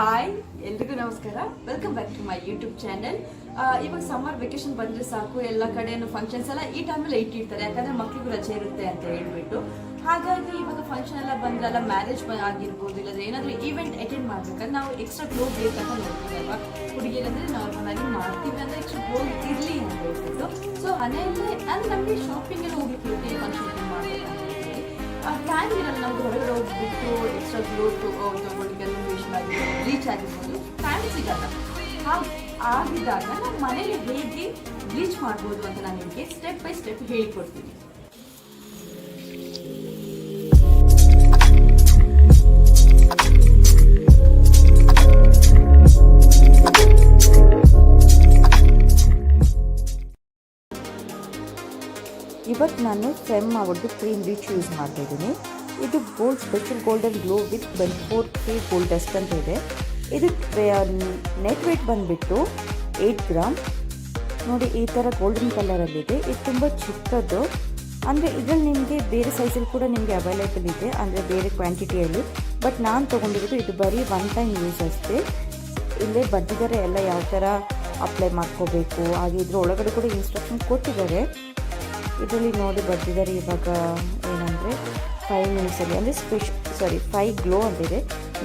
Hi ಎಲ್ರಿಗೂ ನಮಸ್ಕಾರ. Welcome back to my YouTube channel ಇವಾಗ ಸಮ್ಮರ್ ವೆಕೇಶನ್ ಬಂದ್ರೆ ಸಾಕು, ಎಲ್ಲ ಕಡೆನೂ ಫಂಕ್ಷನ್ಸ್ ಎಲ್ಲ ಈ ಟೈಮಲ್ಲಿ ಇಟ್ಟಿರ್ತಾರೆ, ಯಾಕಂದ್ರೆ ಮಕ್ಕಳಿಗೂ ರಜೆ ಇರುತ್ತೆ ಅಂತ ಹೇಳ್ಬಿಟ್ಟು. ಹಾಗಾಗಿ ಇವಾಗ ಫಂಕ್ಷನ್ ಎಲ್ಲ ಬಂದ್ರಲ್ಲ ಮ್ಯಾರೇಜ್ ಆಗಿರ್ಬೋದು, ಇಲ್ಲಾಂದ್ರೆ ಏನಾದರೂ ಈವೆಂಟ್ ಅಟೆಂಡ್ ಮಾಡ್ಬೇಕಂದ್ರೆ ನಾವು ಎಕ್ಸ್ಟ್ರಾ ಗ್ಲೋ ಬೇಕಂತ ನೋಡ್ತೀವಿ ಅಲ್ವಾ? ಹುಡುಗಿಯರಂದ್ರೆ ನಾರ್ಮಲ್ ಆಗಿ ಮಾಡ್ತೀವಿ, ಅಂದ್ರೆ ಎಕ್ಸ್ಟ್ರಾ ಗ್ಲೋ ಇರಲಿ ಅಂತ ಹೇಳ್ಬಿಟ್ಟು. ಸೊ ಮನೆಯಲ್ಲೇ ಅಂದ್ರೆ ನಮಗೆ ಶಾಪಿಂಗ್ ಎಲ್ಲ ಹೋಗಿರ್ತೀವಿ ಫಂಕ್ಷನ್ ಟೈಮ್ ಇರಲ್ಲ ನಾವು ಹೊರಗಡೆ ಹೋಗ್ಬಿಟ್ಟು ಎಕ್ಸ್ಟ್ರಾ ಗ್ಲೋ ಬ್ಲೀಚ್ ಆಗಿರ್ಬೋದು ಟೈಮ್ ಸಿಗಲ್ಲ ಆಗಿದ್ದಾಗ ನಾವು ಮನೇಲಿ ಹೇಗೆ ಬ್ಲೀಚ್ ಮಾಡ್ಬೋದು ಅಂತ ನಾನು ನಿಮಗೆ ಸ್ಟೆಪ್ ಬೈ ಸ್ಟೆಪ್ ಹೇಳಿಕೊಡ್ತೀನಿ. ಇವತ್ತು ನಾನು ಸೆಮ್ ಅವ್ರದ್ದು ಕ್ರೀಮ್ ಬ್ಲೀಚ್ ಯೂಸ್ ಮಾಡ್ತಾ ಇದ್ದೀನಿ. ಇದು gold special golden glow with twenty four K gold dust ಅಂತ ಇದೆ. ಇದು ನೆಟ್ ವೇಟ್ ಬಂದುಬಿಟ್ಟು ಏಯ್ಟ್ ಗ್ರಾಮ್ ನೋಡಿ, ಈ ಥರ ಗೋಲ್ಡನ್ ಕಲರಲ್ಲಿದೆ ಇದು ತುಂಬ ಚಿಕ್ಕದ್ದು. ಅಂದರೆ ಇದರಲ್ಲಿ ನಿಮಗೆ ಬೇರೆ ಸೈಜಲ್ಲಿ ಕೂಡ ನಿಮಗೆ ಅವೈಲೇಬಲ್ ಇದೆ. ಅಂದರೆ ಬೇರೆ ಕ್ವಾಂಟಿಟಿಯಲ್ಲಿ ಬಟ್ ನಾನು ತೊಗೊಂಡಿರೋದು ಇದು ಬರೀ ಒನ್ ಟೈಮ್ ಯೂಸ್ ಅಷ್ಟೇ. ಇಲ್ಲೇ ಬರ್ತಿದ್ದಾರೆ ಎಲ್ಲ ಯಾವ ಥರ ಅಪ್ಲೈ ಮಾಡ್ಕೋಬೇಕು. ಹಾಗೆ ಇದ್ರ ಒಳಗಡೆ ಕೂಡ ಇನ್ಸ್ಟ್ರಕ್ಷನ್ ಕೊಟ್ಟಿದ್ದಾರೆ. ಇದರಲ್ಲಿ ನೋಡಿ ಬರ್ತಿದ್ದಾರೆ ಇವಾಗ ಏನಂದರೆ ಫೈವ್ ಮಿನಿಟ್ಸಲ್ಲಿ ಅಂದರೆ ಸ್ಪೆಷ್ ಸಾರಿ ಫೈವ್ ಗ್ಲೋ ಅಂತ ಇದೆ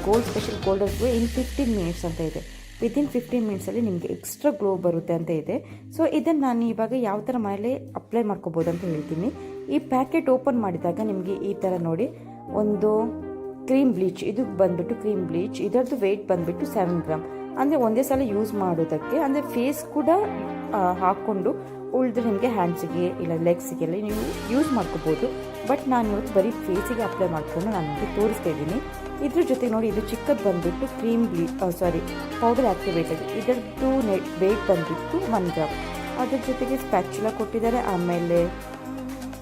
gold special golden glow in fifteen minutes ಅಂತ ಇದೆ. ವಿತಿನ್ ಫಿಫ್ಟೀನ್ ಮಿನಿಟ್ಸಲ್ಲಿ ನಿಮಗೆ ಎಕ್ಸ್ಟ್ರಾ ಗ್ಲೋ ಬರುತ್ತೆ ಅಂತ ಇದೆ. ಸೊ ಇದನ್ನು ನಾನು ಇವಾಗ ಯಾವ ಥರ ಮನೇಲಿ ಅಪ್ಲೈ ಮಾಡ್ಕೋಬೋದು ಅಂತ ಹೇಳ್ತೀನಿ. ಈ ಪ್ಯಾಕೆಟ್ ಓಪನ್ ಮಾಡಿದಾಗ ನಿಮಗೆ ಈ ಥರ ನೋಡಿ, ಒಂದು ಕ್ರೀಮ್ ಬ್ಲೀಚ್ ಇದು ಬಂದುಬಿಟ್ಟು ಕ್ರೀಮ್ ಬ್ಲೀಚ್ ಇದರದ್ದು ವೆಯ್ಟ್ ಬಂದ್ಬಿಟ್ಟು ಸೆವೆನ್ ಗ್ರಾಮ್ ಅಂದರೆ ಒಂದೇ ಸಲ ಯೂಸ್ ಮಾಡೋದಕ್ಕೆ, ಅಂದರೆ ಫೇಸ್ ಕೂಡ ಹಾಕ್ಕೊಂಡು ಉಳಿದ್ರೆ ನಿಮಗೆ ಹ್ಯಾಂಡ್ಸಿಗೆ ಇಲ್ಲ ಲೆಗ್ಸಿಗೆಲ್ಲ ನೀವು ಯೂಸ್ ಮಾಡ್ಕೋಬೋದು. ಬಟ್ ನಾನು ಇವತ್ತು ಬರೀ ಫೇಸಿಗೆ ಅಪ್ಲೈ ಮಾಡಿಕೊಂಡು ನಾನು ನಿಮಗೆ ತೋರಿಸ್ತಾ ಇದ್ದೀನಿ. ಇದ್ರ ಜೊತೆಗೆ ನೋಡಿ, ಇದು ಚಿಕ್ಕದು ಬಂದುಬಿಟ್ಟು ಕ್ರೀಮ್ ಬ್ಲೀ ಸಾರಿ ಪೌಡರ್ ಆಕ್ಟಿವೇಟೆಡ್ ಇದರದ್ದು ನೆಟ್ ವೇಟ್ ಬಂದಿತ್ತು ಒನ್ ಗ್ರಾಮ್ ಅದ್ರ ಜೊತೆಗೆ ಸ್ಪ್ಯಾಚುಲ ಕೊಟ್ಟಿದ್ದಾರೆ, ಆಮೇಲೆ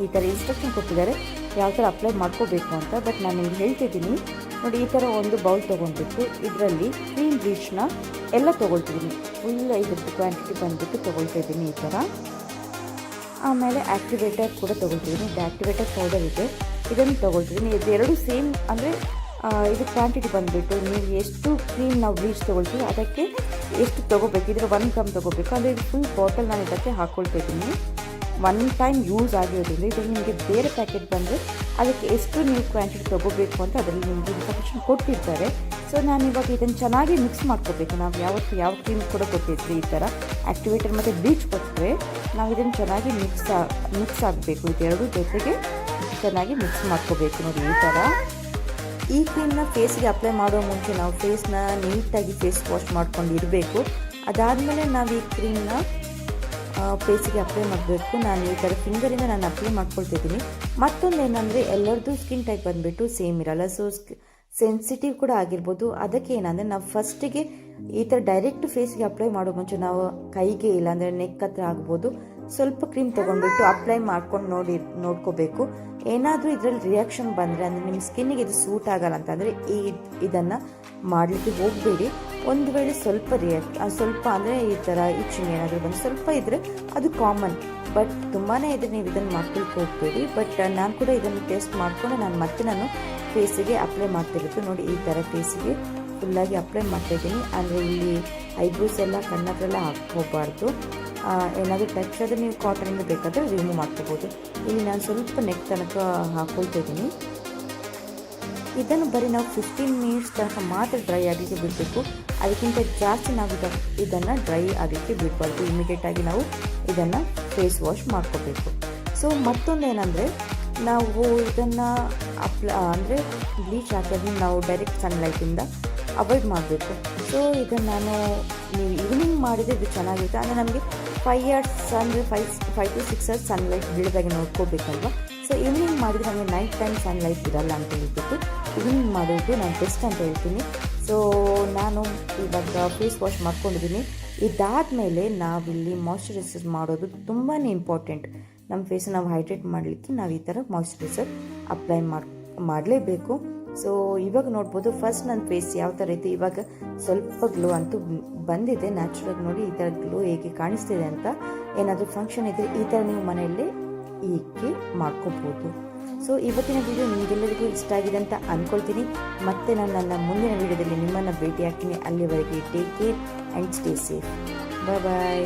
ಈ ಥರ ಇನ್ಸ್ಟ್ರಕ್ಷನ್ ಕೊಟ್ಟಿದ್ದಾರೆ. ಯಾವ ಥರ ಅಪ್ಲೈ ಮಾಡ್ಕೋಬೇಕು ಅಂತ, ಬಟ್ ನಾನು ನಿಮ್ಗೆ ಹೇಳ್ತಿದ್ದೀನಿ ನೋಡಿ, ಈ ಥರ ಒಂದು ಬೌಲ್ ತೊಗೊಂಡ್ಬಿಟ್ಟು ಇದರಲ್ಲಿ ಕ್ರೀಮ್ ಬ್ಲೀಚ್ನ ಎಲ್ಲ ತೊಗೊಳ್ತಿದ್ದೀನಿ. ಫುಲ್ ಐದು ಕ್ವಾಂಟಿಟಿ ಬಂದುಬಿಟ್ಟು ತೊಗೊಳ್ತಾ ಇದ್ದೀನಿ ಈ ಥರ ಆಮೇಲೆ ಆ್ಯಕ್ಟಿವೇಟರ್ ಕೂಡ ತೊಗೊಳ್ತಿದ್ದೀನಿ ಇದು ಆ್ಯಕ್ಟಿವೇಟರ್ ಪೌಡರ್ ಇದೆ. ಇದನ್ನು ತೊಗೊಳ್ತಿದ್ದೀನಿ ಇದೆರಡು ಸೇಮ್ ಅಂದರೆ ಇದು ಕ್ವಾಂಟಿಟಿ ಬಂದುಬಿಟ್ಟು ನೀವು ಎಷ್ಟು ಕ್ರೀಮ್ ನಾವು ಬ್ಲೀಚ್ ತೊಗೊಳ್ತೀವಿ ಅದಕ್ಕೆ ಎಷ್ಟು ತೊಗೋಬೇಕು ಇದರ ಒನ್ ಗ್ರಾಮ್ ತೊಗೋಬೇಕು ಅಂದರೆ ಇದು ಫುಲ್ ಬಾಟಲ್ ನಾನು ಇದಕ್ಕೆ ಹಾಕ್ಕೊಳ್ತಿದ್ದೀನಿ ಒನ್ ಟೈಮ್ ಯೂಸ್ ಆಗಿರೋದ್ರಿಂದ ಇದು ನಿಮಗೆ ಬೇರೆ ಪ್ಯಾಕೆಟ್ ಬಂದರೆ ಅದಕ್ಕೆ ಎಷ್ಟು ನೀವು ಕ್ವಾಂಟಿಟಿ ತೊಗೋಬೇಕು ಅಂತ ಅದರಲ್ಲಿ ನಿಮಗೆ ಇನ್ಫಾರ್ಮೇಷನ್ ಕೊಟ್ಟಿರ್ತಾರೆ. ಸೊ ನಾನು ಇವಾಗ ಇದನ್ನು ಚೆನ್ನಾಗಿ ಮಿಕ್ಸ್ ಮಾಡ್ಕೋಬೇಕು. ನಾವು ಯಾವತ್ತು, ಯಾವ ಕ್ರೀಮ್ ಕೂಡ ಕೊಟ್ಟಿದ್ವಿ ಈ ಥರ ಆ್ಯಕ್ಟಿವೇಟರ್ ಮತ್ತು ಬ್ಲೀಚ್ ಕೊಟ್ಟರೆ ನಾವು ಇದನ್ನು ಚೆನ್ನಾಗಿ ಮಿಕ್ಸ್ ಮಿಕ್ಸ್ ಆಗಬೇಕು. ಇದೆರಡು ಜೊತೆಗೆ ಚೆನ್ನಾಗಿ ಮಿಕ್ಸ್ ಮಾಡ್ಕೋಬೇಕು ನೋಡಿ ಈ ಥರ. ಈ ಕ್ರೀಮ್ನ ಫೇಸ್ಗೆ ಅಪ್ಲೈ ಮಾಡೋ ಮುಂಚೆ ನಾವು ಫೇಸ್ನ ನೀಟಾಗಿ ಫೇಸ್ ವಾಶ್ ಮಾಡ್ಕೊಂಡು ಇರಬೇಕು. ಅದಾದಮೇಲೆ ನಾವು ಈ ಕ್ರೀಮ್ನ ಫೇಸಿಗೆ ಅಪ್ಲೈ ಮಾಡಬೇಕು. ನಾನು ಈ ಥರ ಫಿಂಗರಿಂದ ನಾನು ಅಪ್ಲೈ ಮಾಡ್ಕೊಳ್ತಿದ್ದೀನಿ ಮತ್ತೊಂದು ಏನಂದರೆ ಎಲ್ಲರದ್ದು ಸ್ಕಿನ್ ಟೈಪ್ ಬಂದುಬಿಟ್ಟು ಸೇಮ್ ಇರಲ್ಲ. ಸೊ ಸೆನ್ಸಿಟಿವ್ ಕೂಡ ಆಗಿರ್ಬೋದು. ಅದಕ್ಕೆ ಏನಂದರೆ ನಾವು ಫಸ್ಟಿಗೆ ಈ ಥರ ಡೈರೆಕ್ಟ್ ಫೇಸ್ಗೆ ಅಪ್ಲೈ ಮಾಡೋ ಮುಂಚೆ ನಾವು ಕೈಗೆ ಇಲ್ಲಾಂದರೆ ನೆಕ್ ಹತ್ರ ಆಗ್ಬೋದು. ಸ್ವಲ್ಪ ಕ್ರೀಮ್ ತೊಗೊಂಡ್ಬಿಟ್ಟು ಅಪ್ಲೈ ಮಾಡ್ಕೊಂಡು ನೋಡಿ, ನೋಡ್ಕೋಬೇಕು. ಏನಾದರೂ ಇದರಲ್ಲಿ ರಿಯಾಕ್ಷನ್ ಬಂದರೆ ಅಂದರೆ ನಿಮ್ಮ ಸ್ಕಿನ್ನಿಗೆ ಇದು ಸೂಟ್ ಆಗಲ್ಲ ಅಂತಂದರೆ ಈ ಇದನ್ನು ಮಾಡಲಿಕ್ಕೆ ಹೋಗಬೇಡಿ. ಒಂದು ವೇಳೆ ಸ್ವಲ್ಪ ರಿಯಾಕ್ಟ್ ಸ್ವಲ್ಪ ಅಂದರೆ ಈ ಥರ ಇಚ್ಚಿಂಗ್ ಏನಾದರೂ ಬಂದು ಸ್ವಲ್ಪ ಇದ್ದರೆ ಅದು ಕಾಮನ್ ಬಟ್ ತುಂಬಾ ಇದ್ರೆ ನೀವು ಇದನ್ನು ಮಾಡ್ಕೊಳ್ಕೆ ಹೋಗಬೇಡಿ. ಬಟ್ ನಾನು ಕೂಡ ಇದನ್ನು ಟೇಸ್ಟ್ ಮಾಡಿಕೊಂಡು ನಾನು ಮತ್ತೆ ನಾನು ಫೇಸಿಗೆ ಅಪ್ಲೈ ಮಾಡ್ತಿರುತ್ತೆ. ನೋಡಿ, ಈ ಥರ ಫೇಸಿಗೆ ಫುಲ್ಲಾಗಿ ಅಪ್ಲೈ ಮಾಡ್ತಾಯಿದ್ದೀನಿ ಅಂದರೆ ಇಲ್ಲಿ ಐಬ್ರೋಸ್ ಎಲ್ಲ ಕಣ್ಣತ್ರೆಲ್ಲ ಹಾಕೋಬಾರ್ದು ಏನಾದರೂ ಟಚ್ ಆದರೆ ನೀವು ಕಾಟನಿಂದ ಬೇಕಾದರೆ ರಿಮೂವ್ ಮಾಡ್ಕೋಬೋದು. ಇಲ್ಲಿ ನಾನು ಸ್ವಲ್ಪ ನೆಕ್ ತನಕ ಹಾಕ್ಕೊಳ್ತಾ ಇದನ್ನು ಬರೀ ನಾವು ಫಿಫ್ಟೀನ್ ಮಿನಿಟ್ಸ್ ತನಕ ಮಾತ್ರ ಡ್ರೈ ಆಗಲಿಕ್ಕೆ ಬಿಡಬೇಕು. ಅದಕ್ಕಿಂತ ಜಾಸ್ತಿ ನಾವು ಇದ, ಇದನ್ನು ಡ್ರೈ ಆಗಲಿಕ್ಕೆ ಬಿಡಬಾರ್ದು. ಇಮಿಡಿಯೇಟಾಗಿ ನಾವು ಇದನ್ನು ಫೇಸ್ ವಾಶ್ ಮಾಡ್ಕೋಬೇಕು. ಸೊ ಮತ್ತೊಂದು ನಾವು ಇದನ್ನು ಅಪ್ಲ ಅಂದರೆ ಬ್ಲೀಚ್ ಹಾಕೋದನ್ನ ನಾವು ಡೈರೆಕ್ಟ್ ಸನ್ಲೈಟಿಂದ ಅವಾಯ್ಡ್ ಮಾಡಬೇಕು. ಸೊ ಇದನ್ನು ನಾನು ನೀವು ಈವ್ನಿಂಗ್ ಮಾಡಿದರೆ ಇದು ಚೆನ್ನಾಗಿರುತ್ತೆ. ಅಂದರೆ ನಮಗೆ ಫೈವ್ ಇಯರ್ಸ್ ಅಂದರೆ five five to six years sunlight ಬೀಳದಾಗೆ ನೋಡ್ಕೋಬೇಕಲ್ವ? ಸೊ ಈವ್ನಿಂಗ್ ಮಾಡಿದರೆ ನಮಗೆ ನೈಟ್ ಟೈಮ್ ಸನ್ಲೈಟ್ ಇರಲ್ಲ ಅಂತ ಹೇಳ್ಬಿಟ್ಟು ಈವ್ನಿಂಗ್ ಮಾಡೋದು ನಾನು ಬೆಸ್ಟ್ ಅಂತ ಹೇಳ್ತೀನಿ. ಸೊ ನಾನು ಇವಾಗ ಫೇಸ್ ವಾಶ್ ಮಾಡ್ಕೊಂಡಿದ್ದೀನಿ. ಇದಾದಮೇಲೆ ನಾವಿಲ್ಲಿ ಮಾಯ್ಶ್ಚರೈಸರ್ ಮಾಡೋದು ತುಂಬಾ ಇಂಪಾರ್ಟೆಂಟ್ ನಮ್ಮ ಫೇಸ್ ನಾವು ಹೈಡ್ರೇಟ್ ಮಾಡಲಿಕ್ಕೆ ನಾವು ಈ ಥರ ಮಾಯ್ಶ್ಚರೈಸರ್ ಅಪ್ಲೈ ಮಾಡಿ, ಮಾಡಲೇಬೇಕು. ಸೊ ಇವಾಗ ನೋಡ್ಬೋದು ಫಸ್ಟ್ ನನ್ನ ಫೇಸ್ ಯಾವ ಥರ ಇತ್ತು ಇವಾಗ ಸ್ವಲ್ಪ ಗ್ಲೋ ಅಂತೂ ಬಂದಿದೆ. ನ್ಯಾಚುರಲ್ ನೋಡಿ ಈ ಥರ ಗ್ಲೋ ಹೇಗೆ ಕಾಣಿಸ್ತಿದೆ ಅಂತ ಏನಾದರೂ ಫಂಕ್ಷನ್ ಇದ್ದರೆ ಈ ಥರ ನೀವು ಮನೆಯಲ್ಲೇ ಈಕೆ ಮಾಡ್ಕೋಬೋದು? ಸೊ ಇವತ್ತಿನ ವಿಡಿಯೋ ನಿಮಗೆಲ್ಲರಿಗೂ ಇಷ್ಟ ಆಗಿದೆ ಅಂತ ಅಂದ್ಕೊಳ್ತೀನಿ ಮತ್ತೆ ನಾನು ನನ್ನ ಮುಂದಿನ ವಿಡಿಯೋದಲ್ಲಿ ನಿಮ್ಮನ್ನು ಭೇಟಿ ಆಗ್ತೀನಿ ಅಲ್ಲಿವರೆಗೆ take care and stay safe bye bye